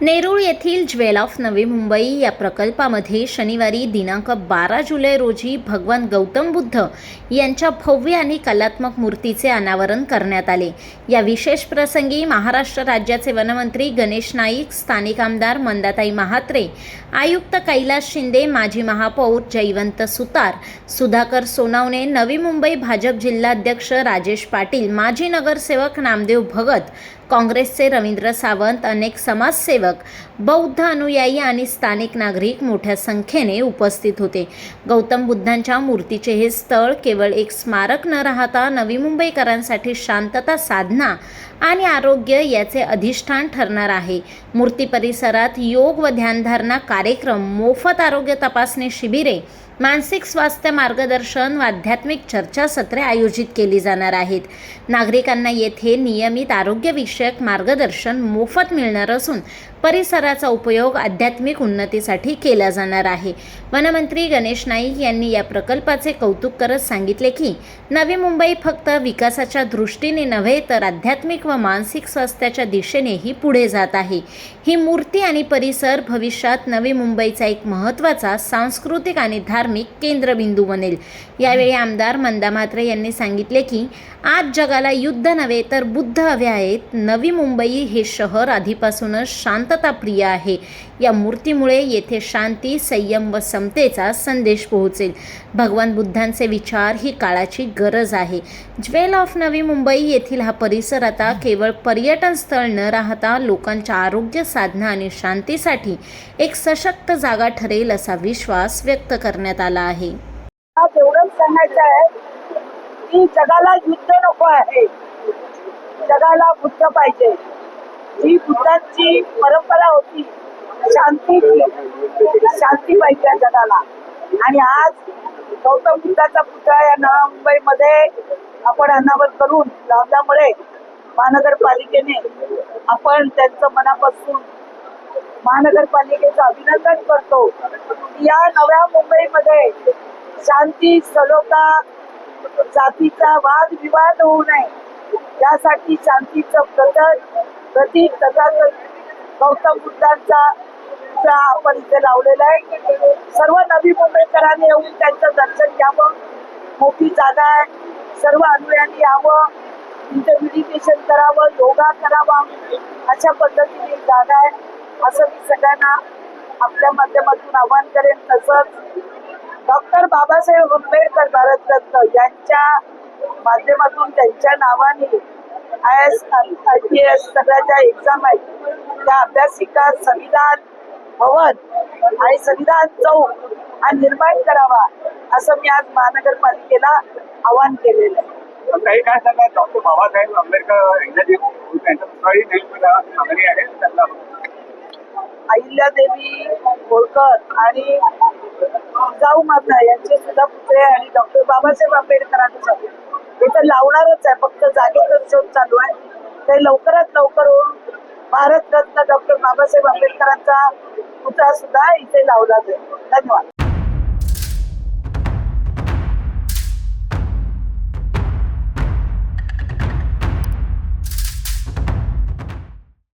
नेरूळ येथील jewel of Navi Mumbai या प्रकल्पामध्ये शनिवारी दिनांक बारा जुलै रोजी भगवान गौतम बुद्ध यांच्या भव्य आणि कलात्मक मूर्तीचे अनावरण करण्यात आले. या विशेष प्रसंगी महाराष्ट्र राज्याचे वनमंत्री गणेश नाईक स्थानिक आमदार मंदाताई महात्रे आयुक्त कैलास शिंदे माजी महापौर जयवंत सुतार सुधाकर सोनावणे नवी मुंबई भाजप जिल्हाध्यक्ष राजेश पाटील माजी नगरसेवक नामदेव भगत काँग्रेसचे रवींद्र सावंत अनेक समाजसेवक बौद्ध अनुयायी आणि स्थानिक नागरिक मोठ्या संख्येने उपस्थित होते. गौतम बुद्धांच्या मूर्तीचे हे स्थळ केवळ एक स्मारक न राहता नवी मुंबईकरांसाठी शांतता साधना आणि आरोग्य याचे अधिष्ठान ठरणार आहे. मूर्ती परिसरात योग व ध्यानधारणा कार्यक्रम मोफत आरोग्य तपासणी शिबिरे मानसिक स्वास्थ्य मार्गदर्शन व आध्यात्मिक चर्चासत्रे आयोजित केली जाणार आहेत. नागरिकांना येथे नियमित आरोग्यविषयक मार्गदर्शन मोफत मिळणार असून परिसराचा उपयोग आध्यात्मिक उन्नतीसाठी केला जाणार आहे. वनमंत्री गणेश नाईक यांनी या प्रकल्पाचे कौतुक करत सांगितले की नवी मुंबई फक्त विकासाच्या दृष्टीने नव्हे तर आध्यात्मिक व मानसिक स्वास्थ्याच्या दिशेनेही पुढे जात आहे. ही मूर्ती आणि परिसर भविष्यात नवी मुंबईचा एक महत्त्वाचा सांस्कृतिक आणि धार्मिक केंद्रबिंदू बनेल. यावेळी आमदार मंदा म्हात्रे यांनी सांगितले की आज जगाला युद्ध नव्हे तर बुद्ध हवे आहेत. नवी मुंबई हे शहर आधीपासूनच शांत शांतताप्रिय आहे. या मूर्तीमुळे येथे शांती संयम व समतेचा संदेश पोहोचेल. भगवान बुद्धांचे विचार ही काळाची गरज आहे. ज्वेल ऑफ नवी मुंबई येथील हा परिसर आता केवळ पर्यटन स्थळ न राहता लोकांच्या आरोग्य साधना आणि शांतीसाठी एक सशक्त जागा ठरेल असा विश्वास व्यक्त करण्यात आला आहे. एवढंच सांगायचं आहे की जगाला युद्ध नको आहे. जगाला बुद्ध पाहिजे. जी बुद्धांची परंपरा होती शांतीची शांती पाहिजे जगाला. आणि आज गौतम बुद्धाचा पुतळा या नवा मुंबईमध्ये आपण अनावर करून लावल्यामुळे महानगरपालिकेने आपण त्यांचं मनापासून महानगरपालिकेचं अभिनंदन करतो. या नव्या मुंबईमध्ये शांती सलोखा जातीचा वाद विवाद होऊ नये. यासाठी शांतीचं प्रतक प्रतीक तथागत गौतम बुद्धांचा आपण इथे लावलेला आहे. सर्व नवी मुंबईकरांनी येऊन त्यांचं दर्शन घ्यावं. मोठी जागा आहे. सर्व अनुयायांनी यावं. इथे मेडिटेशन करावं योगा करावा. अशा पद्धतीने जागा आहे. असं मी सगळ्यांना आपल्या माध्यमातून आवाहन करेन. तसंच डॉक्टर बाबासाहेब आंबेडकर भारतरत्न यांच्या माध्यमातून त्यांच्या नावाने I S I P S सगळ्या ज्या एक्झाम आहेत. त्या अभ्यासिका संविधान भवन आणि संविधान चौक हा निर्माण करावा असं मी आज महानगरपालिकेला आवाहन केलेलं आहे. काही काय सांगा डॉक्टर बाबासाहेब आंबेडकर त्यांना? अहिल्यादेवी होळकर आणि जाऊ माता यांचे सुद्धा पुतळे आणि डॉक्टर बाबासाहेब आंबेडकरांचं. हे तर लावणारच आहे. फक्त जागेचा शोध चालू आहे. ते लवकरात लवकर होऊन भारतरत्न डॉक्टर बाबासाहेब आंबेडकरांचा पुतळा सुद्धा इथे लावला जाईल. धन्यवाद.